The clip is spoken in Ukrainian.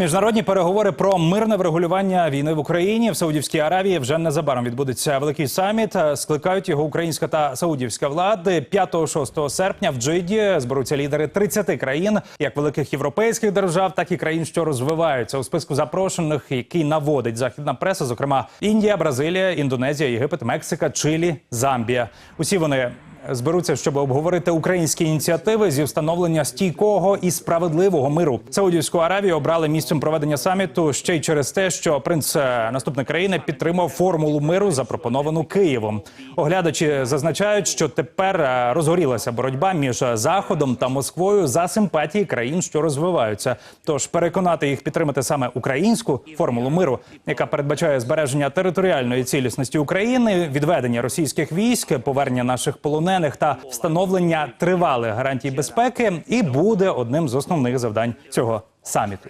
Міжнародні переговори про мирне врегулювання війни в Україні в Саудівській Аравії вже незабаром відбудеться великий саміт. Скликають його українська та саудівська влади 5-6 серпня в Джиді зберуться лідери 30 країн, як великих європейських держав, так і країн, що розвиваються у списку запрошених, який наводить західна преса, зокрема Індія, Бразилія, Індонезія, Єгипет, Мексика, Чилі, Замбія. Усі вони зберуться, щоб обговорити українські ініціативи зі встановлення стійкого і справедливого миру. Саудівську Аравію обрали місцем проведення саміту ще й через те, що принц е, наступної країни підтримав формулу миру, запропоновану Києвом. Оглядачі зазначають, що тепер е, розгорілася боротьба між заходом та Москвою за симпатії країн, що розвиваються. Тож переконати їх підтримати саме українську формулу миру, яка передбачає збереження територіальної цілісності України, відведення російських військ, повернення наших полонених та встановлення тривалих гарантій безпеки, і буде одним з основних завдань цього саміту.